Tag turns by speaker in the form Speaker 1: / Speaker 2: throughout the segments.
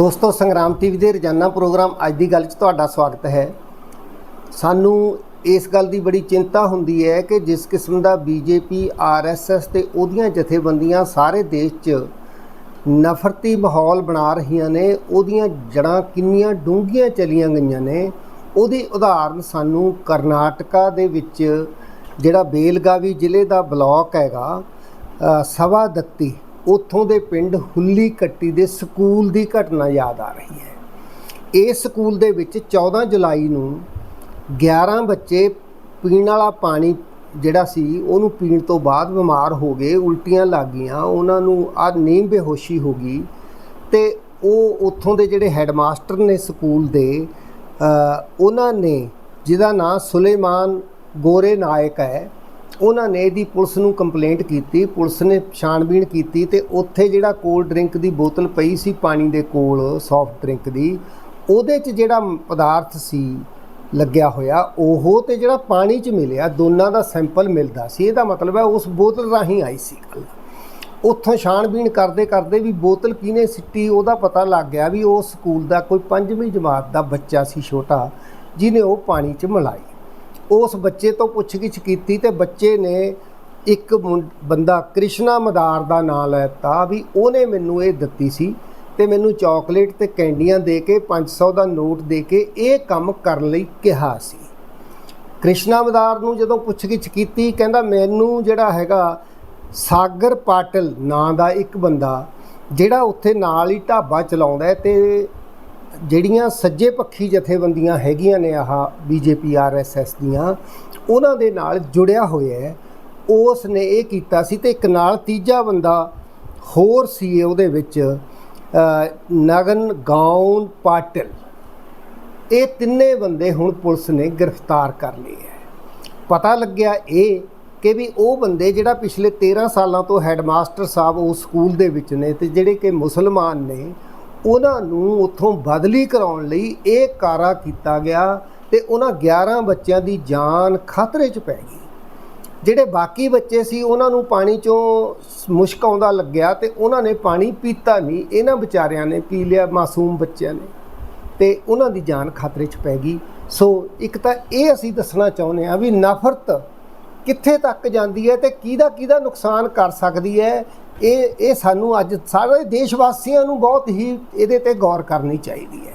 Speaker 1: ਦੋਸਤੋ, ਸੰਗਰਾਮ ਟੀਵੀ ਦੇ ਰੋਜ਼ਾਨਾ ਪ੍ਰੋਗਰਾਮ ਅੱਜ ਦੀ ਗੱਲ 'ਚ ਤੁਹਾਡਾ ਸਵਾਗਤ ਹੈ। ਸਾਨੂੰ ਇਸ ਗੱਲ ਦੀ ਬੜੀ ਚਿੰਤਾ ਹੁੰਦੀ ਹੈ ਕਿ ਜਿਸ ਕਿਸਮ ਦਾ ਬੀਜੇਪੀ ਆਰਐਸਐਸ ਤੇ ਉਹਦੀਆਂ ਜਥੇਬੰਦੀਆਂ ਸਾਰੇ ਦੇਸ਼ 'ਚ ਨਫ਼ਰਤੀ ਮਾਹੌਲ ਬਣਾ ਰਹੀਆਂ ਨੇ, ਉਹਦੀਆਂ ਜੜਾਂ ਕਿੰਨੀਆਂ ਡੂੰਘੀਆਂ ਚਲੀਆਂ ਗਈਆਂ ਨੇ, ਉਹਦੀ ਉਦਾਹਰਨ ਸਾਨੂੰ ਕਰਨਾਟਕਾ ਦੇ ਵਿੱਚ ਜਿਹੜਾ ਬੇਲਗਾਵੀ ਜ਼ਿਲ੍ਹੇ ਦਾ ਬਲਾਕ ਹੈਗਾ ਸਵਾ ਦੱਤੀ। ਉੱਥੋਂ ਦੇ ਪਿੰਡ ਹੁੱਲੀ ਕੱਟੀ ਦੇ ਸਕੂਲ ਦੀ ਘਟਨਾ ਯਾਦ ਆ ਰਹੀ ਹੈ। ਇਸ ਸਕੂਲ ਦੇ ਵਿੱਚ 14 ਜੁਲਾਈ ਨੂੰ 11 ਬੱਚੇ ਪੀਣ ਵਾਲਾ ਪਾਣੀ ਜਿਹੜਾ ਸੀ, ਉਹਨੂੰ ਪੀਣ ਤੋਂ ਬਾਅਦ ਬਿਮਾਰ ਹੋ ਗਏ, ਉਲਟੀਆਂ ਲੱਗ ਗਈਆਂ, ਉਹਨਾਂ ਨੂੰ ਆ ਨੀਂਦ ਬੇਹੋਸ਼ੀ ਹੋ ਗਈ ਤੇ ਉਹ ਉੱਥੋਂ ਦੇ ਜਿਹੜੇ ਹੈਡਮਾਸਟਰ ਨੇ ਸਕੂਲ ਦੇ ਉਹਨਾਂ ਨੇ, ਜਿਹਦਾ ਨਾਂ ਸੁਲੇਮਾਨ ਗੋਰੇ ਨਾਇਕ ਹੈ ਉਹਨਾਂ ਨੇ ਇਹਦੀ ਪੁਲਿਸ ਨੂੰ ਕੰਪਲੇਂਟ ਕੀਤੀ, ਪੁਲਿਸ ਨੇ ਛਾਣਬੀਣ ਕੀਤੀ ਤੇ ਉੱਥੇ ਜਿਹੜਾ ਕੋਲਡ ਡਰਿੰਕ ਦੀ ਬੋਤਲ ਪਈ ਸੀ ਪਾਣੀ ਦੇ ਕੋਲ ਸੌਫਟ ਡਰਿੰਕ ਦੀ, ਉਹਦੇ 'ਚ ਜਿਹੜਾ ਪਦਾਰਥ ਸੀ, ਲੱਗਿਆ ਹੋਇਆ, ਉਹ ਤੇ ਜਿਹੜਾ ਪਾਣੀ 'ਚ ਮਿਲਿਆ, ਦੋਨਾਂ ਦਾ ਸੈਂਪਲ ਮਿਲਦਾ ਸੀ। ਇਹਦਾ ਮਤਲਬ ਹੈ ਉਸ ਬੋਤਲ ਰਾਹੀਂ ਆਈ ਸੀ ਗੱਲ। ਉੱਥੋਂ ਛਾਣਬੀਣ ਕਰਦੇ ਕਰਦੇ ਵੀ ਬੋਤਲ ਕਿਹਨੇ ਸਿੱਟੀ, ਉਹਦਾ ਪਤਾ ਲੱਗ ਗਿਆ ਵੀ ਉਹ ਸਕੂਲ ਦਾ ਕੋਈ ਪੰਜਵੀਂ ਜਮਾਤ ਦਾ ਬੱਚਾ ਸੀ, ਛੋਟਾ, ਜਿਹਨੇ ਉਹ ਪਾਣੀ 'ਚ ਮਿਲਾਈ। ਉਸ ਬੱਚੇ ਤੋਂ ਪੁੱਛਗਿੱਛ ਕੀਤੀ ਤੇ ਬੱਚੇ ਨੇ ਇੱਕ ਮੁੰ- ਬੰਦਾ ਕ੍ਰਿਸ਼ਨਾ ਮਦਾਰ ਦਾ ਨਾਮ ਲੈਤਾ ਵੀ ਉਹਨੇ ਮੈਨੂੰ ਇਹ ਦਿੱਤੀ ਸੀ ਤੇ ਮੈਨੂੰ ਚਾਕਲੇਟ ਤੇ ਕੈਂਡੀਆਂ ਦੇ ਕੇ 500 ਦਾ ਨੋਟ ਦੇ ਕੇ ਇਹ ਕੰਮ ਕਰਨ ਲਈ ਕਿਹਾ ਸੀ। ਕ੍ਰਿਸ਼ਨਾ ਮਦਾਰ ਨੂੰ ਜਦੋਂ ਪੁੱਛਗਿੱਛ ਕੀਤੀ, ਕਹਿੰਦਾ ਮੈਨੂੰ ਜਿਹੜਾ ਹੈਗਾ ਸਾਗਰ ਪਾਟਲ ਨਾਂ ਦਾ ਇੱਕ ਬੰਦਾ, ਜਿਹੜਾ ਉੱਥੇ ਨਾਲ ਹੀ ਢਾਬਾ ਚਲਾਉਂਦਾ ਹੈ ਤੇ ਜਿਹੜੀਆਂ ਸੱਜੇ ਪੱਖੀ ਜਥੇਬੰਦੀਆਂ ਹੈਗੀਆਂ ਨੇ ਆਹ ਬੀਜੇਪੀ ਆਰਐਸਐਸ ਦੀਆਂ, ਉਹਨਾਂ ਦੇ ਨਾਲ ਜੁੜਿਆ ਹੋਇਆ ਹੈ। ਉਸ ਨੇ ਇਹ ਕੀਤਾ ਸੀ ਤੇ ਇੱਕ ਨਾਲ ਤੀਜਾ ਬੰਦਾ ਹੋਰ ਸੀ ਉਹਦੇ ਵਿੱਚ ਨਗਨ ਗਾਉਨ ਪਾਟਿਲ। ਇਹ ਤਿੰਨੇ ਬੰਦੇ ਹੁਣ ਪੁਲਿਸ ਨੇ ਗ੍ਰਿਫਤਾਰ ਕਰ ਲਏ ਹੈ। ਪਤਾ ਲੱਗਿਆ ਇਹ ਕਿ ਵੀ ਉਹ ਬੰਦੇ ਜਿਹੜਾ ਪਿਛਲੇ 13 ਸਾਲਾਂ ਤੋਂ ਹੈਡਮਾਸਟਰ ਸਾਹਿਬ ਉਸ ਸਕੂਲ ਦੇ ਵਿੱਚ ਨੇ ਤੇ ਜਿਹੜੇ ਕਿ ਮੁਸਲਮਾਨ ਨੇ ਉਹਨਾਂ ਨੂੰ ਉੱਥੋਂ ਬਦਲੀ ਕਰਾਉਣ ਲਈ ਇਹ ਕਾਰਾ ਕੀਤਾ ਗਿਆ ਤੇ ਉਹਨਾਂ 11 ਬੱਚਿਆਂ ਦੀ ਜਾਨ ਖਤਰੇ 'ਚ ਪੈ ਗਈ। ਜਿਹੜੇ ਬਾਕੀ ਬੱਚੇ ਸੀ, ਉਹਨਾਂ ਨੂੰ ਪਾਣੀ ਚੋਂ ਮੁਸ਼ਕ ਆਉਂਦਾ ਲੱਗਿਆ ਤੇ ਉਹਨਾਂ ਨੇ ਪਾਣੀ ਪੀਤਾ ਨਹੀਂ। ਇਹਨਾਂ ਵਿਚਾਰਿਆਂ ਨੇ ਪੀ ਲਿਆ, ਮਾਸੂਮ ਬੱਚਿਆਂ ਨੇ। ਤੇ ਉਹਨਾਂ ਦੀ ਜਾਨ ਖਤਰੇ 'ਚ ਪੈ ਗਈ। ਸੋ ਇੱਕ ਤਾਂ ਇਹ ਅਸੀਂ ਦੱਸਣਾ ਚਾਹੁੰਦੇ ਹਾਂ ਵੀ ਨਫ਼ਰਤ ਕਿੱਥੇ ਤੱਕ ਜਾਂਦੀ ਹੈ ਤੇ ਕਿਹਦਾ ਕਿਹਦਾ ਨੁਕਸਾਨ ਕਰ ਸਕਦੀ ਹੈ, ਇਹ ਇਹ ਸਾਨੂੰ ਅੱਜ ਸਾਰੇ ਦੇਸ਼ ਵਾਸੀਆਂ ਨੂੰ ਬਹੁਤ ਹੀ ਇਹਦੇ ਤੇ ਗੌਰ ਕਰਨੀ ਚਾਹੀਦੀ ਹੈ।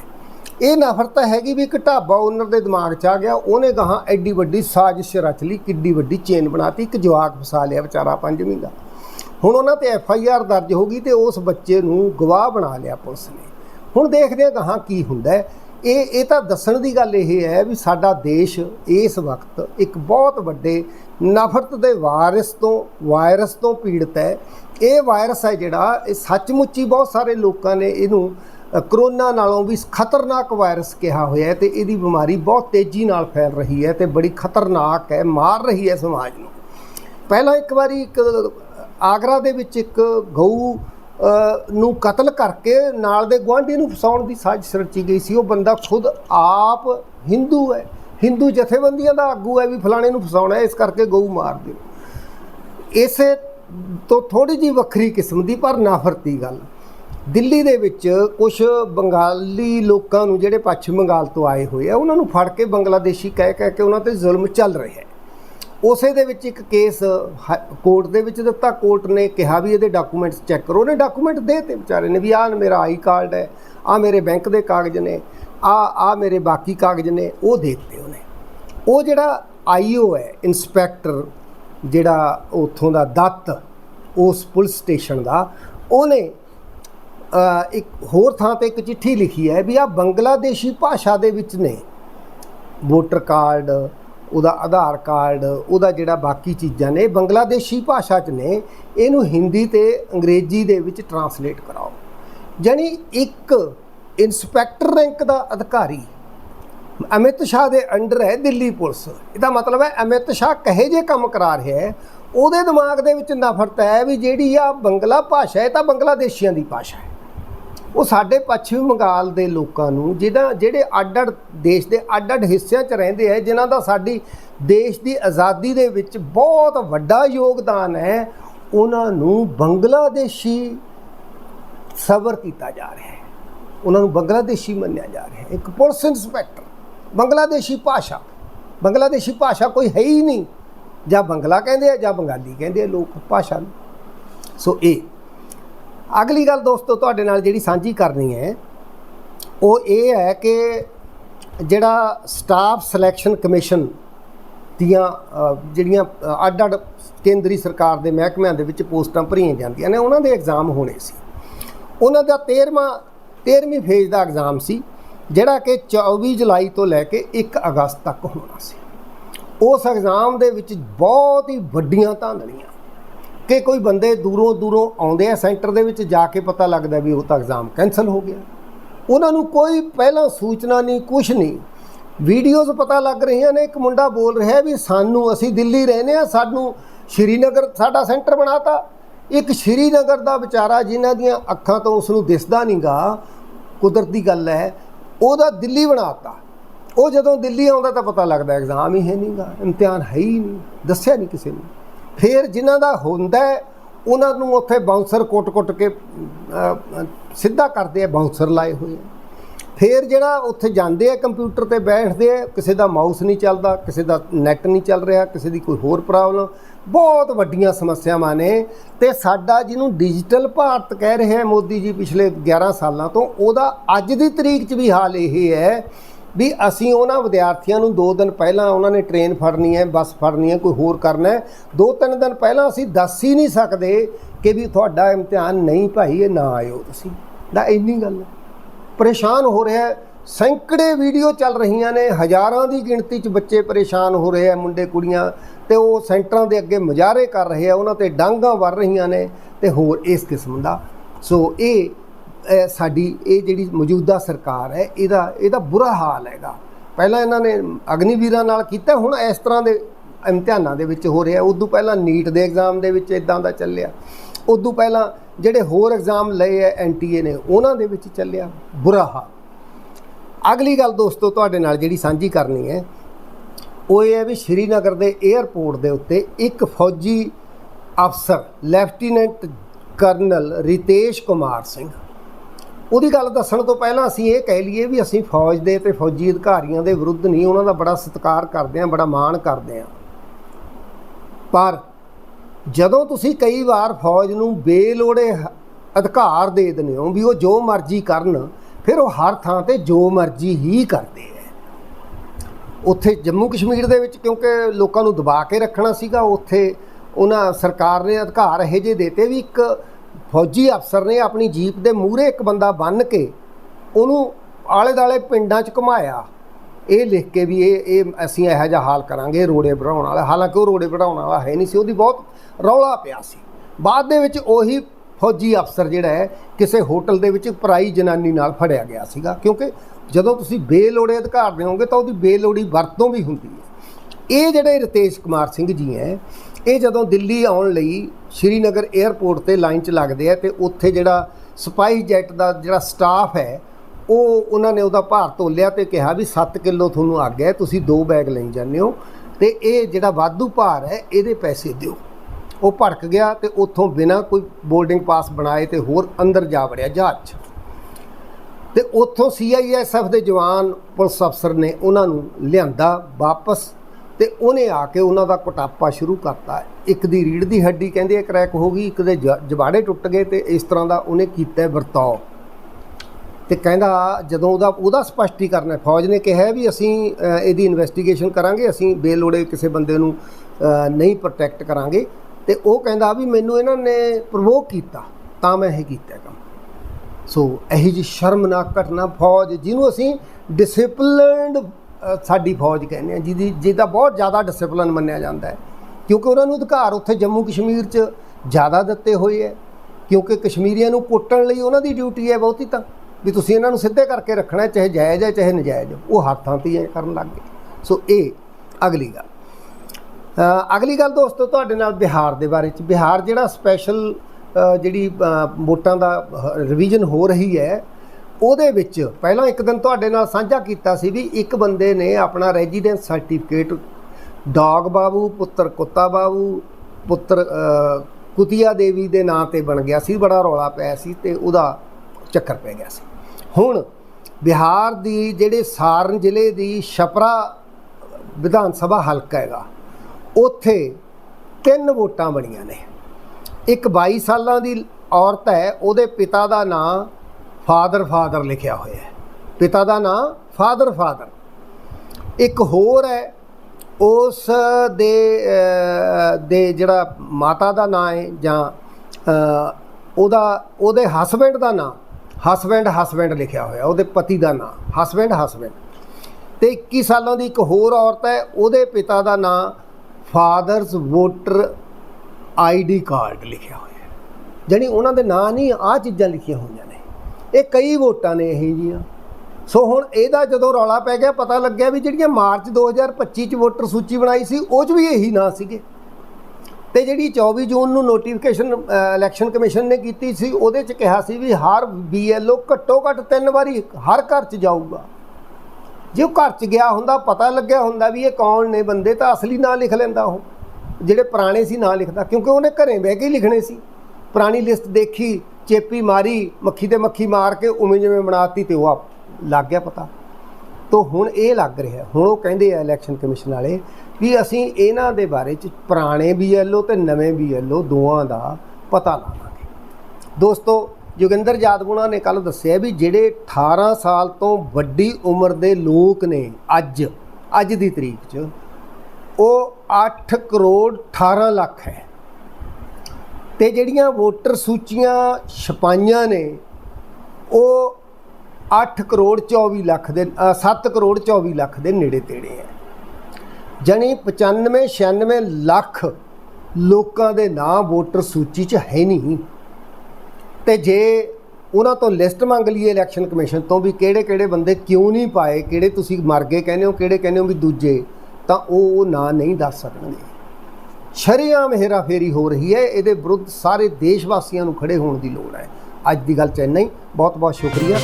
Speaker 1: ਇਹ ਨਫ਼ਰਤ ਹੈਗੀ ਵੀ ਇੱਕ ਢਾਬਾ ਓਨਰ ਦੇ ਦਿਮਾਗ 'ਚ ਆ ਗਿਆ, ਉਹਨੇ ਗਾਹਾਂ ਐਡੀ ਵੱਡੀ ਸਾਜ਼ਿਸ਼ ਰਚ ਲਈ, ਕਿੱਡੀ ਵੱਡੀ ਚੇਨ ਬਣਾਤੀ, ਇੱਕ ਜਵਾਕ ਫਸਾ ਲਿਆ ਵਿਚਾਰਾ ਪੰਜਵੀਂ ਦਾ ਹੁਣ ਉਹਨਾਂ ਤੇ ਐਫ ਆਈ ਆਰ ਦਰਜ ਹੋ ਗਈ ਤੇ ਉਸ ਬੱਚੇ ਨੂੰ ਗਵਾਹ ਬਣਾ ਲਿਆ ਪੁਲਿਸ ਨੇ। ਹੁਣ ਦੇਖਦੇ ਹਾਂ ਗਾਹਾਂ ਕੀ ਹੁੰਦਾ ਇਹ ਇਹ ਤਾਂ ਦੱਸਣ ਦੀ ਗੱਲ ਇਹ ਹੈ ਵੀ ਸਾਡਾ ਦੇਸ਼ ਇਸ ਵਕਤ ਇੱਕ ਬਹੁਤ ਵੱਡੇ ਨਫ਼ਰਤ ਦੇ ਵਾਇਰਸ ਤੋਂ ਵਾਇਰਸ ਤੋਂ ਪੀੜਤ ਹੈ। ਇਹ ਵਾਇਰਸ ਹੈ ਜਿਹੜਾ, ਇਹ ਸੱਚਮੁੱਚ ਹੀ ਬਹੁਤ ਸਾਰੇ ਲੋਕਾਂ ਨੇ ਇਹਨੂੰ ਕਰੋਨਾ ਨਾਲੋਂ ਵੀ ਖਤਰਨਾਕ ਵਾਇਰਸ ਕਿਹਾ ਹੋਇਆ ਹੈ ਤੇ ਇਹਦੀ ਬਿਮਾਰੀ ਬਹੁਤ ਤੇਜ਼ੀ ਨਾਲ ਫੈਲ ਰਹੀ ਹੈ ਤੇ ਬੜੀ ਖਤਰਨਾਕ ਹੈ, ਮਾਰ ਰਹੀ ਹੈ ਸਮਾਜ ਨੂੰ। ਪਹਿਲਾਂ ਇੱਕ ਵਾਰੀ ਇੱਕ ਆਗਰਾ ਦੇ ਵਿੱਚ ਇੱਕ ਗਊ ਨੂੰ ਕਤਲ ਕਰਕੇ ਨਾਲ ਦੇ ਗੁਆਂਢੀ ਨੂੰ ਫਸਾਉਣ ਦੀ ਸਾਜ਼ਿਸ਼ ਰਚੀ ਗਈ ਸੀ। ਉਹ ਬੰਦਾ ਖੁਦ ਆਪ ਹਿੰਦੂ ਹੈ। ਹਿੰਦੂ ਜਥੇਬੰਦੀਆਂ ਦਾ ਆਗੂ ਹੈ ਵੀ ਫਲਾਣੇ ਨੂੰ ਫਸਾਉਣਾ ਹੈ, ਇਸ ਕਰਕੇ ਗਊ ਮਾਰ ਦਿਓ। ਇਸੇ ਤੋਂ ਥੋੜੀ ਜੀ ਵੱਖਰੀ ਕਿਸਮ ਦੀ ਪਰ ਨਾਫਰਤੀ ਗੱਲ। ਦਿੱਲੀ ਦੇ ਵਿੱਚ ਕੁਝ ਬੰਗਾਲੀ ਲੋਕਾਂ ਨੂੰ ਜਿਹੜੇ ਪੱਛਮ ਬੰਗਾਲ ਤੋਂ ਆਏ ਹੋਏ ਆ, ਉਹਨਾਂ ਨੂੰ ਫੜ ਕੇ ਬੰਗਲਾਦੇਸ਼ੀ ਕਹਿ ਕਹਿ ਕੇ ਉਹਨਾਂ ਤੇ ਜ਼ੁਲਮ ਚੱਲ ਰਿਹਾ ਹੈ। ਉਸੇ ਦੇ ਵਿੱਚ ਇੱਕ ਕੇਸ ਕੋਰਟ ਦੇ ਵਿੱਚ ਦਿੱਤਾ। ਕੋਰਟ ਨੇ ਕਿਹਾ ਵੀ ਇਹਦੇ ਡਾਕੂਮੈਂਟਸ ਚੈੱਕ ਕਰੋ। ਉਹਨੇ ਡਾਕੂਮੈਂਟ ਦੇ ਤੇ ਵਿਚਾਰੇ ਨੇ ਵੀ, ਆਹ ਮੇਰਾ ਆਈ ਕਾਰਡ ਹੈ, ਆਹ ਮੇਰੇ ਬੈਂਕ ਦੇ ਕਾਗਜ਼ ਨੇ, ਆਹ ਆਹ ਮੇਰੇ ਬਾਕੀ ਕਾਗਜ਼ ਨੇ। ਉਹ ਦੇ ਦਿੱਤੇ ਉਹਨੇ। ਉਹ ਜਿਹੜਾ ਆਈਓ ਹੈ ਇਨਸਪੈਕਟਰ ਜਿਹੜਾ ਉੱਥੋਂ ਦਾ ਦੱਤ, ਉਸ ਪੁਲਿਸ ਸਟੇਸ਼ਨ ਦਾ, ਉਹਨੇ ਇੱਕ ਹੋਰ ਥਾਂ ਤੇ ਇੱਕ ਚਿੱਠੀ ਲਿਖੀ ਹੈ ਵੀ ਆ ਬੰਗਲਾਦੇਸ਼ੀ ਭਾਸ਼ਾ ਦੇ ਵਿੱਚ ਨੇ। ਵੋਟਰ ਕਾਰਡ ਉਹਦਾ ਆਧਾਰ ਕਾਰਡ, ਉਹਦਾ ਜਿਹੜਾ ਬਾਕੀ ਚੀਜ਼ਾਂ ਨੇ, ਬੰਗਲਾਦੇਸ਼ੀ ਭਾਸ਼ਾ 'ਚ ਨੇ, ਇਹਨੂੰ ਹਿੰਦੀ ਤੇ ਅੰਗਰੇਜ਼ੀ ਦੇ ਵਿੱਚ ਟਰਾਂਸਲੇਟ ਕਰਾਓ। ਜਾਨੀ ਇੱਕ ਇਨਸਪੈਕਟਰ ਰੈਂਕ ਦਾ ਅਧਿਕਾਰੀ ਅਮਿਤ ਸ਼ਾਹ ਦੇ ਅੰਡਰ ਹੈ ਦਿੱਲੀ ਪੁਲਿਸ। ਇਹਦਾ ਮਤਲਬ ਹੈ ਅਮਿਤ ਸ਼ਾਹ ਕਹੇ ਜੇ ਕੰਮ ਕਰਾ ਰਿਹਾ ਹੈ, ਉਹਦੇ ਦਿਮਾਗ ਦੇ ਵਿੱਚ ਨਫ਼ਰਤ ਹੈ ਵੀ ਜਿਹੜੀ ਆ ਬੰਗਲਾ ਭਾਸ਼ਾ ਹੈ ਤਾਂ ਬੰਗਲਾਦੇਸ਼ੀਆਂ ਦੀ ਭਾਸ਼ਾ ਹੈ। ਉਹ ਸਾਡੇ ਪੱਛਮੀ ਬੰਗਾਲ ਦੇ ਲੋਕਾਂ ਨੂੰ, ਜਿਹਦਾ, ਜਿਹੜੇ ਅੱਡ-ਅੱਡ ਦੇਸ਼ ਦੇ ਅੱਡ-ਅੱਡ ਹਿੱਸਿਆਂ 'ਚ ਰਹਿੰਦੇ ਹੈ ਜਿਨ੍ਹਾਂ ਦਾ ਸਾਡੀ ਦੇਸ਼ ਦੀ ਆਜ਼ਾਦੀ ਦੇ ਵਿੱਚ ਬਹੁਤ ਵੱਡਾ ਯੋਗਦਾਨ ਹੈ ਉਹਨਾਂ ਨੂੰ ਬੰਗਲਾਦੇਸ਼ੀ ਸਬਰ ਕੀਤਾ ਜਾ ਰਿਹਾ ਹੈ ਉਹਨਾਂ ਨੂੰ ਬੰਗਲਾਦੇਸ਼ੀ ਮੰਨਿਆ ਜਾ ਰਿਹਾ ਹੈ ਇੱਕ ਪੁਲਿਸ ਇੰਸਪੈਕਟਰ, ਬੰਗਲਾਦੇਸ਼ੀ ਭਾਸ਼ਾ ਬੰਗਲਾਦੇਸ਼ੀ ਭਾਸ਼ਾ ਕੋਈ ਹੈ ਹੀ ਨਹੀਂ। ਜਾਂ ਬੰਗਲਾ ਕਹਿੰਦੇ ਆ ਜਾਂ ਬੰਗਾਲੀ ਕਹਿੰਦੇ ਆ ਲੋਕ ਭਾਸ਼ਾ ਨੂੰ। ਸੋ ਇਹ ਅਗਲੀ ਗੱਲ ਦੋਸਤੋ, ਤੁਹਾਡੇ ਨਾਲ ਜਿਹੜੀ ਸਾਂਝੀ ਕਰਨੀ ਹੈ, ਉਹ ਇਹ ਹੈ ਕਿ ਜਿਹੜਾ ਸਟਾਫ ਸਿਲੈਕਸ਼ਨ ਕਮਿਸ਼ਨ ਦੀਆਂ ਜਿਹੜੀਆਂ ਅੱਡ ਅੱਡ ਕੇਂਦਰੀ ਸਰਕਾਰ ਦੇ ਮਹਿਕਮਿਆਂ ਦੇ ਵਿੱਚ ਪੋਸਟਾਂ ਭਰੀਆਂ ਜਾਂਦੀਆਂ ਨੇ, ਉਹਨਾਂ ਦੇ ਐਗਜ਼ਾਮ ਹੋਣੇ ਸੀ। ਉਹਨਾਂ ਦਾ 13ਵਾਂ 13ਵੀਂ ਫੇਜ਼ ਦਾ ਐਗਜ਼ਾਮ ਸੀ, ਜਿਹੜਾ ਕਿ 24 ਜੁਲਾਈ ਤੋਂ ਲੈ ਕੇ 1 ਅਗਸਤ ਤੱਕ ਹੋਣਾ ਸੀ। ਉਸ ਐਗਜ਼ਾਮ ਦੇ ਵਿੱਚ ਬਹੁਤ ਹੀ ਵੱਡੀਆਂ ਧਾਂਦਲੀਆਂ ਕਿ ਕੋਈ ਬੰਦੇ ਦੂਰੋਂ ਦੂਰੋਂ ਆਉਂਦੇ ਆ, ਸੈਂਟਰ ਦੇ ਵਿੱਚ ਜਾ ਕੇ ਪਤਾ ਲੱਗਦਾ ਵੀ ਉਹ ਤਾਂ ਐਗਜ਼ਾਮ ਕੈਨਸਲ ਹੋ ਗਿਆ। ਉਹਨਾਂ ਨੂੰ ਕੋਈ ਪਹਿਲਾਂ ਸੂਚਨਾ ਨਹੀਂ ਕੁਝ ਨਹੀਂ। ਵੀਡੀਓਜ਼ ਪਤਾ ਲੱਗ ਰਹੀਆਂ ਨੇ, ਇੱਕ ਮੁੰਡਾ ਬੋਲ ਰਿਹਾ ਵੀ ਸਾਨੂੰ ਅਸੀਂ ਦਿੱਲੀ ਰਹਿੰਦੇ ਆ, ਸਾਨੂੰ ਸ਼੍ਰੀਨਗਰ ਸਾਡਾ ਸੈਂਟਰ ਬਣਾਤਾ। ਇੱਕ ਸ਼੍ਰੀਨਗਰ ਦਾ ਵਿਚਾਰਾ ਜਿਨ੍ਹਾਂ ਦੀਆਂ ਅੱਖਾਂ ਤੋਂ ਉਸ ਨੂੰ ਦਿਸਦਾ ਨਹੀਂਗਾ ਕੁਦਰਤੀ ਗੱਲ ਹੈ, ਉਹਦਾ ਦਿੱਲੀ ਬਣਾਤਾ। ਉਹ ਜਦੋਂ ਦਿੱਲੀ ਆਉਂਦਾ ਤਾਂ ਪਤਾ ਲੱਗਦਾ ਐਗਜ਼ਾਮ ਹੀ ਹੈ ਨਹੀਂਗਾ ਇਮਤਿਹਾਨ ਹੈ ਹੀ ਨਹੀਂ, ਦੱਸਿਆ ਨਹੀਂ ਕਿਸੇ ਨੂੰ। ਫਿਰ ਜਿਨ੍ਹਾਂ ਦਾ ਹੁੰਦਾ ਉਹਨਾਂ ਨੂੰ ਉੱਥੇ ਬਾਉਂਸਰ ਕੁੱਟ-ਕੁੱਟ ਕੇ ਸਿੱਧਾ ਕਰਦੇ ਆ ਬਾਉਂਸਰ ਲਾਏ ਹੋਏ ਆ। ਫਿਰ ਜਿਹੜਾ ਉੱਥੇ ਜਾਂਦੇ ਆ ਕੰਪਿਊਟਰ ਤੇ ਬੈਠਦੇ ਆ, ਕਿਸੇ ਦਾ ਮਾਊਸ ਨਹੀਂ ਚੱਲਦਾ, ਕਿਸੇ ਦਾ ਨੈਟ ਨਹੀਂ ਚੱਲ ਰਿਹਾ, ਕਿਸੇ ਦੀ ਕੋਈ ਹੋਰ ਪ੍ਰੋਬਲਮ ਬਹੁਤ ਵੱਡੀਆਂ ਸਮੱਸਿਆਵਾਂ ਨੇ। ਤੇ ਸਾਡਾ ਜਿਹਨੂੰ ਡਿਜੀਟਲ ਭਾਰਤ ਕਹਿ ਰਿਹਾ ਮੋਦੀ ਜੀ ਪਿਛਲੇ 11 ਸਾਲਾਂ ਤੋਂ, ਉਹਦਾ ਅੱਜ ਦੀ ਤਰੀਕ 'ਚ ਵੀ ਹਾਲ ਇਹ ਹੈ ਵੀ ਅਸੀਂ ਉਹਨਾਂ ਵਿਦਿਆਰਥੀਆਂ ਨੂੰ 2 ਦਿਨ ਪਹਿਲਾਂ ਉਹਨਾਂ ਨੇ ਟ੍ਰੇਨ ਫੜਨੀ ਹੈ, ਬੱਸ ਫੜਨੀ ਹੈ, ਕੋਈ ਹੋਰ ਕਰਨਾ ਹੈ। 2-3 ਦਿਨ ਪਹਿਲਾਂ ਅਸੀਂ ਦੱਸ ਹੀ ਨਹੀਂ ਸਕਦੇ ਕਿ ਵੀ ਤੁਹਾਡਾ ਇਮਤਿਹਾਨ ਨਹੀਂ ਭਾਈ, ਇਹ ਨਾ ਆਇਓ ਤੁਸੀਂ। ਦਾ ਇੰਨੀ ਗੱਲ ਹੈ। ਪਰੇਸ਼ਾਨ ਹੋ ਰਿਹਾ ਸੈਂਕੜੇ ਵੀਡੀਓ ਚੱਲ ਰਹੀਆਂ ਨੇ। ਹਜ਼ਾਰਾਂ ਦੀ ਗਿਣਤੀ 'ਚ ਬੱਚੇ ਪਰੇਸ਼ਾਨ ਹੋ ਰਹੇ ਆ ਮੁੰਡੇ, ਕੁੜੀਆਂ। ਤੇ ਉਹ ਸੈਂਟਰਾਂ ਦੇ ਅੱਗੇ ਮੁਜ਼ਾਹਰੇ ਕਰ ਰਹੇ ਆ ਉਹਨਾਂ ਤੇ ਡਾਂਗਾ ਵਰ ਰਹੀਆਂ ਨੇ ਤੇ ਹੋਰ ਇਸ ਕਿਸਮ ਦਾ। ਸੋ ਇਹ ਸਾਡੀ, ਇਹ ਜਿਹੜੀ ਮੌਜੂਦਾ ਸਰਕਾਰ ਹੈ, ਇਹਦਾ ਇਹਦਾ ਬੁਰਾ ਹਾਲ ਹੈਗਾ ਪਹਿਲਾਂ ਇਹਨਾਂ ਨੇ ਅਗਨੀਵੀਰਾਂ ਨਾਲ ਕੀਤਾ, ਹੁਣ ਇਸ ਤਰ੍ਹਾਂ ਦੇ ਇਮਤਿਹਾਨਾਂ ਦੇ ਵਿੱਚ ਹੋ ਰਿਹਾ। ਉਦੋਂ ਪਹਿਲਾਂ ਨੀਟ ਦੇ ਐਗਜ਼ਾਮ ਦੇ ਵਿੱਚ ਇਦਾਂ ਦਾ ਚੱਲਿਆ। ਉਦੋਂ ਪਹਿਲਾਂ ਜਿਹੜੇ ਹੋਰ ਐਗਜ਼ਾਮ ਲਏ ਐ ਐਨਟੀਏ ਨੇ, ਉਹਨਾਂ ਦੇ ਵਿੱਚ ਚੱਲਿਆ। ਬੁਰਾ ਹਾਲ। ਅਗਲੀ ਗੱਲ ਦੋਸਤੋ, ਤੁਹਾਡੇ ਨਾਲ ਜਿਹੜੀ ਸਾਂਝੀ ਕਰਨੀ ਹੈ, ਉਹ ਇਹ ਹੈ ਵੀ ਸ਼੍ਰੀਨਗਰ ਦੇ 에ਅਰਪੋਰਟ ਦੇ ਉੱਤੇ ਇੱਕ ਫੌਜੀ ਅਫਸਰ, ਲੈਫਟੀਨੈਂਟ ਕਰਨਲ ਰਿਤੇਸ਼ ਕੁਮਾਰ ਸਿੰਘ। ਉਹਦੀ ਗੱਲ ਦੱਸਣ ਤੋਂ ਪਹਿਲਾਂ ਅਸੀਂ ਇਹ ਕਹਿ ਲਈਏ ਵੀ ਅਸੀਂ ਫੌਜ ਦੇ ਤੇ ਫੌਜੀ ਅਧਿਕਾਰੀਆਂ ਦੇ ਵਿਰੁੱਧ ਨਹੀਂ ਉਹਨਾਂ ਦਾ ਬੜਾ ਸਤਿਕਾਰ ਕਰਦੇ ਹਾਂ, ਬੜਾ ਮਾਣ ਕਰਦੇ ਹਾਂ। ਪਰ ਜਦੋਂ ਤੁਸੀਂ ਕਈ ਵਾਰ ਫੌਜ ਨੂੰ ਬੇਲੋੜੇ ਅਧਿਕਾਰ ਦੇ ਦਿੰਦੇ ਹੋ ਵੀ ਉਹ ਜੋ ਮਰਜ਼ੀ ਕਰਨ, ਫਿਰ ਉਹ ਹਰ ਥਾਂ ਤੇ ਜੋ ਮਰਜ਼ੀ ਹੀ ਕਰਦੇ ਹੈ। ਉੱਥੇ ਜੰਮੂ ਕਸ਼ਮੀਰ ਦੇ ਵਿੱਚ ਕਿਉਂਕਿ ਲੋਕਾਂ ਨੂੰ ਦਬਾ ਕੇ ਰੱਖਣਾ ਸੀਗਾ, ਉੱਥੇ ਉਹਨਾਂ ਸਰਕਾਰ ਨੇ ਅਧਿਕਾਰ ਇਹੋ ਜਿਹੇ ਦੇਤੇ ਵੀ ਇੱਕ ਫੌਜੀ ਅਫਸਰ ਨੇ ਆਪਣੀ ਜੀਪ ਦੇ ਮੂਹਰੇ ਇੱਕ ਬੰਦਾ ਬੰਨ ਕੇ ਉਹਨੂੰ ਆਲੇ ਦਾਲੇ ਪਿੰਡਾਂ 'ਚ ਘੁਮਾਇਆ। ਇਹ ਲਿਖ ਕੇ ਵੀ ਇਹ ਇਹ ਅਸੀਂ ਇਹੋ ਜਿਹਾ ਹਾਲ ਕਰਾਂਗੇ ਰੋੜੇ ਬਣਾਉਣ ਵਾਲਾ। ਹਾਲਾਂਕਿ ਉਹ ਰੋੜੇ ਬਣਾਉਣ ਵਾਲਾ ਹੈ ਨਹੀਂ ਸੀ, ਉਹਦੀ ਬਹੁਤ ਰੌਲਾ ਪਿਆ ਸੀ। ਬਾਅਦ ਦੇ ਵਿੱਚ ਉਹੀ ਫੌਜੀ ਅਫਸਰ ਜਿਹੜਾ ਹੈ, ਕਿਸੇ ਹੋਟਲ ਦੇ ਵਿੱਚ ਪਰਾਈ ਜਨਾਨੀ ਨਾਲ ਫੜਿਆ ਗਿਆ ਸੀਗਾ। ਕਿਉਂਕਿ ਜਦੋਂ ਤੁਸੀਂ ਬੇਲੋੜੇ ਅਧਿਕਾਰ ਦੇਵੋਗੇ ਤਾਂ ਉਹਦੀ ਬੇਲੋੜੀ ਵਰਤੋਂ ਵੀ ਹੁੰਦੀ ਹੈ। ਇਹ ਜਿਹੜੇ ਰਤੇਸ਼ ਕੁਮਾਰ ਸਿੰਘ ਜੀ ਹੈ ਇਹ ਜਦੋਂ ਦਿੱਲੀ ਆਉਣ ਲਈ ਸ਼੍ਰੀਨਗਰ 에ਅਰਪੋਰਟ ਤੇ ਲਾਈਨ 'ਚ ਲੱਗਦੇ ਆ ਤੇ ਉੱਥੇ ਜਿਹੜਾ ਸਪਾਈਸ ਜੈਟ ਦਾ ਜਿਹੜਾ ਸਟਾਫ ਹੈ, ਉਹ ਉਹਨਾਂ ਨੇ ਉਹਦਾ ਭਾਰ ਤੋਲਿਆ ਤੇ ਕਿਹਾ ਵੀ 7 ਕਿਲੋ ਤੁਹਾਨੂੰ ਆ ਗਿਆ ਤੁਸੀਂ ਦੋ ਬੈਗ ਲਈ ਜਾਂਦੇ ਹੋ ਤੇ ਇਹ ਜਿਹੜਾ ਵਾਧੂ ਭਾਰ ਹੈ, ਇਹਦੇ ਪੈਸੇ ਦਿਓ। ਉਹ ਭੜਕ ਗਿਆ ਤੇ ਉੱਥੋਂ ਬਿਨਾਂ ਕੋਈ ਬੋਰਡਿੰਗ ਪਾਸ ਬਣਾਏ ਤੇ ਹੋਰ ਅੰਦਰ ਜਾ ਵੜਿਆ ਜਹਾਜ਼ 'ਚ। ਤੇ ਉੱਥੋਂ ਸੀਆਈਐਸਐਫ ਦੇ ਜਵਾਨ ਪੁਲਿਸ ਅਫਸਰ ਨੇ ਉਹਨਾਂ ਨੂੰ ਲਿਆਂਦਾ ਵਾਪਸ। ਤੇ ਉਹਨੇ ਆ ਕੇ ਉਹਨਾਂ ਦਾ ਕੁਟਾਪਾ ਸ਼ੁਰੂ ਕਰਤਾ। ਇੱਕ ਦੀ ਰੀੜ ਦੀ ਹੱਡੀ ਕਹਿੰਦੇ ਕਰੈਕ ਹੋ ਗਈ, ਇੱਕ ਦੇ ਜ- ਜਬਾੜੇ ਟੁੱਟ ਗਏ ਤੇ ਇਸ ਤਰ੍ਹਾਂ ਦਾ ਉਹਨੇ ਕੀਤਾ ਵਰਤਾਓ ਤੇ ਕਹਿੰਦਾ ਜਦੋਂ ਉਹਦਾ ਉਹਦਾ ਸਪਸ਼ਟੀਕਰਨ ਹੈ, ਫੌਜ ਨੇ ਕਿਹਾ ਵੀ ਅਸੀਂ ਇਹਦੀ ਇਨਵੈਸਟੀਗੇਸ਼ਨ ਕਰਾਂਗੇ, ਅਸੀਂ ਬੇਲੋੜੇ ਕਿਸੇ ਬੰਦੇ ਨੂੰ ਨਹੀਂ ਪ੍ਰੋਟੈਕਟ ਕਰਾਂਗੇ। ਤੇ ਉਹ ਕਹਿੰਦਾ ਵੀ ਮੈਨੂੰ ਇਹਨਾਂ ਨੇ ਪ੍ਰਵੋਕ ਕੀਤਾ, ਤਾਂ ਮੈਂ ਇਹ ਕੀਤਾ ਕੰਮ। ਸੋ ਇਹੀ ਜੀ ਸ਼ਰਮਨਾਕ ਘਟਨਾ ਫੌਜ, ਜਿਹਨੂੰ ਅਸੀਂ ਡਿਸਪਲਿਨਡ ਸਾਡੀ ਫੌਜ ਕਹਿੰਦੇ ਆ, ਜਿਹਦੀ ਜਿਹਦਾ ਬਹੁਤ ਜ਼ਿਆਦਾ ਡਿਸਪਲਿਨ ਮੰਨਿਆ ਜਾਂਦਾ ਹੈ। ਕਿਉਂਕਿ ਉਹਨਾਂ ਨੂੰ ਅਧਿਕਾਰ ਉੱਥੇ ਜੰਮੂ ਕਸ਼ਮੀਰ 'ਚ ਜ਼ਿਆਦਾ ਦਿੱਤੇ ਹੋਏ ਹੈ। ਕਿਉਂਕਿ ਕਸ਼ਮੀਰੀਆਂ ਨੂੰ ਕੁੱਟਣ ਲਈ ਉਹਨਾਂ ਦੀ ਡਿਊਟੀ ਹੈ ਬਹੁਤੀ ਤਾਂ, ਵੀ ਤੁਸੀਂ ਇਹਨਾਂ ਨੂੰ ਸਿੱਧੇ ਕਰਕੇ ਰੱਖਣਾ ਚਾਹੇ ਜਾਇਜ਼ ਹੈ, ਚਾਹੇ ਨਜਾਇਜ਼ ਉਹ ਹੱਥਾਂ ਤੇ ਹੀ ਕਰਨ ਲੱਗ ਗਏ। ਸੋ ਇਹ ਅਗਲੀ ਗੱਲ। ਅਗਲੀ ਗੱਲ ਦੋਸਤੋ, ਤੁਹਾਡੇ ਨਾਲ ਬਿਹਾਰ ਦੇ ਬਾਰੇ ਚ। ਬਿਹਾਰ ਜਿਹੜਾ ਸਪੈਸ਼ਲ ਜਿਹੜੀ ਵੋਟਾਂ ਦਾ ਰਿਵੀਜ਼ਨ ਹੋ ਰਹੀ ਹੈ ਉਹਦੇ ਵਿੱਚ ਪਹਿਲਾਂ ਇੱਕ ਦਿਨ ਤੁਹਾਡੇ ਨਾਲ ਸਾਂਝਾ ਕੀਤਾ ਸੀ ਵੀ ਇੱਕ ਬੰਦੇ ਨੇ ਆਪਣਾ ਰੈਜ਼ੀਡੈਂਸ ਸਰਟੀਫਿਕੇਟ ਡੌਗ ਬਾਬੂ, ਪੁੱਤਰ ਕੁੱਤਾ ਬਾਬੂ, ਪੁੱਤਰ ਕੁਤੀਆ ਦੇਵੀ ਦੇ ਨਾਂ ਤੇ ਬਣ ਗਿਆ ਸੀ, ਬੜਾ ਰੌਲਾ ਪਿਆ ਸੀ ਤੇ ਉਹਦਾ ਚੱਕਰ ਪੈ ਗਿਆ ਸੀ। ਹੁਣ ਬਿਹਾਰ ਦੀ ਜਿਹੜੇ ਸਾਰਨ ਜ਼ਿਲ੍ਹੇ ਦੀ ਛਪਰਾ ਵਿਧਾਨ ਸਭਾ ਹਲਕਾ ਹੈਗਾ, ਉੱਥੇ ਤਿੰਨ ਵੋਟਾਂ ਬਣੀਆਂ ਨੇ। ਇੱਕ 22 ਸਾਲਾਂ ਦੀ ਔਰਤ ਹੈ, ਉਹਦੇ ਪਿਤਾ ਦਾ ਨਾਂ ਫਾਦਰ ਫਾਦਰ ਲਿਖਿਆ ਹੋਇਆ ਹੈ। ਪਿਤਾ ਦਾ ਨਾਂ ਫਾਦਰ ਫਾਦਰ। ਇੱਕ ਹੋਰ ਹੈ, ਉਸ ਦੇ ਦੇ ਜਿਹੜਾ ਮਾਤਾ ਦਾ ਨਾਂ ਹੈ ਜਾਂ ਉਹਦਾ, ਉਹਦੇ ਹਸਬੈਂਡ ਦਾ ਨਾਂ ਹਸਬੈਂਡ ਹਸਬੈਂਡ ਲਿਖਿਆ ਹੋਇਆ ਉਹਦੇ ਪਤੀ ਦਾ ਨਾਂ ਹਸਬੈਂਡ ਹਸਬੈਂਡ ਤੇ 21 ਸਾਲਾਂ ਦੀ ਇੱਕ ਹੋਰ ਔਰਤ ਹੈ, ਉਹਦੇ ਪਿਤਾ ਦਾ ਨਾਂ ਫਾਦਰਸ ਵੋਟਰ ਆਈਡੀ ਕਾਰਡ ਲਿਖਿਆ ਹੋਇਆ ਹੈ। ਜਾਣੀ ਉਹਨਾਂ ਦੇ ਨਾਂ ਨਹੀਂ ਆ ਚੀਜ਼ਾਂ ਲਿਖੀਆਂ ਹੋਈਆਂ ਨੇ। ਇਹ ਕਈ ਵੋਟਾਂ ਨੇ ਇਹ ਜੀਆਂ। ਸੋ ਹੁਣ ਇਹਦਾ ਜਦੋਂ ਰੌਲਾ ਪੈ ਗਿਆ, ਪਤਾ ਲੱਗਿਆ ਵੀ ਜਿਹੜੀਆਂ ਮਾਰਚ 2025 ਚ ਵੋਟਰ ਸੂਚੀ ਬਣਾਈ ਸੀ, ਉਹ 'ਚ ਵੀ ਇਹੀ ਨਾਂ ਸੀਗੇ। ਤੇ ਜਿਹੜੀ 24 ਜੂਨ ਨੂੰ ਨੋਟੀਫਿਕੇਸ਼ਨ ਇਲੈਕਸ਼ਨ ਕਮਿਸ਼ਨ ਨੇ ਕੀਤੀ ਸੀ, ਉਹਦੇ 'ਚ ਕਿਹਾ ਸੀ ਵੀ ਹਰ ਬੀਐਲਓ ਘੱਟੋ ਘੱਟ ਤਿੰਨ ਵਾਰੀ ਹਰ ਘਰ 'ਚ ਜਾਊਗਾ। ਜੇ ਉਹ ਘਰ 'ਚ ਗਿਆ ਹੁੰਦਾ, ਪਤਾ ਲੱਗਿਆ ਹੁੰਦਾ ਵੀ ਇਹ ਕੌਣ ਨੇ, ਬੰਦੇ ਤਾਂ ਅਸਲੀ ਨਾਂ ਲਿਖ ਲੈਂਦਾ ਉਹ, ਜਿਹੜੇ ਪੁਰਾਣੇ ਸੀ ਨਾਂ ਲਿਖਦਾ, ਕਿਉਂਕਿ ਉਹਨੇ ਘਰੇ ਬਹਿ ਕੇ ਹੀ ਲਿਖਣੇ ਸੀ। ਪੁਰਾਣੀ ਲਿਸਟ ਦੇਖੀ ਚੇਪੀ ਮਾਰੀ, ਮੱਖੀ ਤੇ ਮੱਖੀ ਮਾਰ ਕੇ ਉਵੇਂ ਜਿਵੇਂ ਬਣਾਤੀ ਤੇ ਉਹ ਆਪ ਲੱਗ ਗਿਆ ਪਤਾ। ਤੋ ਹੁਣ ਇਹ ਲੱਗ ਰਿਹਾ, ਹੁਣ ਉਹ ਕਹਿੰਦੇ ਆ ਇਲੈਕਸ਼ਨ ਕਮਿਸ਼ਨ ਵਾਲੇ ਵੀ ਅਸੀਂ ਇਹਨਾਂ ਦੇ ਬਾਰੇ ਚ ਪੁਰਾਣੇ ਬੀਐਲਓ ਤੇ ਨਵੇਂ ਬੀਐਲਓ ਦੋਵਾਂ ਦਾ ਪਤਾ ਲਾਵਾਂਗੇ। ਦੋਸਤੋ, ਜੋਗਿੰਦਰ ਜਾਦਗੁਣਾ ਨੇ ਕੱਲ ਦੱਸਿਆ ਵੀ ਜਿਹੜੇ 18 ਸਾਲ ਤੋਂ ਵੱਡੀ ਉਮਰ ਦੇ ਲੋਕ ਨੇ ਅੱਜ ਅੱਜ ਦੀ ਤਰੀਕ 'ਚ, ਉਹ 8 ਕਰੋੜ 18 ਲੱਖ ਹੈ। ਤੇ ਜਿਹੜੀਆਂ ਵੋਟਰ ਸੂਚੀਆਂ ਛਪਾਈਆਂ ਨੇ ਉਹ 8 ਕਰੋੜ 24 ਲੱਖ ਦੇ ਅ, 7 ਕਰੋੜ 24 ਲੱਖ ਦੇ ਨੇੜੇ ਤੇੜੇ ਹੈ। ਜਾਣੀ 95 96 ਲੱਖ ਲੋਕਾਂ ਦੇ ਨਾਂ ਵੋਟਰ ਸੂਚੀ 'ਚ ਹੈ ਨਹੀਂ। ਤੇ ਜੇ ਉਹਨਾਂ ਤੋਂ ਲਿਸਟ ਮੰਗ ਲਈਏ ਇਲੈਕਸ਼ਨ ਕਮਿਸ਼ਨ ਤੋਂ ਵੀ ਕਿਹੜੇ ਕਿਹੜੇ ਬੰਦੇ ਕਿਉਂ ਨਹੀਂ ਪਾਏ ਕਿਹੜੇ ਤੁਸੀਂ ਮਰ ਗਏ ਕਹਿੰਦੇ ਹੋ ਕਿਹੜੇ ਕਹਿੰਦੇ ਹੋ ਵੀ ਦੂਜੇ ਤਾਂ ਉਹ ਉਹ ਨਾਂ ਨਹੀਂ ਦੱਸ ਸਕਣਗੇ। ਸ਼ਰੇਆਮ ਹੇਰਾਫੇਰੀ ਹੋ ਰਹੀ ਹੈ। ਇਹਦੇ ਵਿਰੁੱਧ ਸਾਰੇ ਦੇਸ਼ ਵਾਸੀਆਂ ਨੂੰ ਖੜੇ ਹੋਣ ਦੀ ਲੋੜ ਹੈ। ਅੱਜ ਦੀ ਗੱਲ ਚੈਨਈ ਬਹੁਤ ਬਹੁਤ ਸ਼ੁਕਰੀਆ।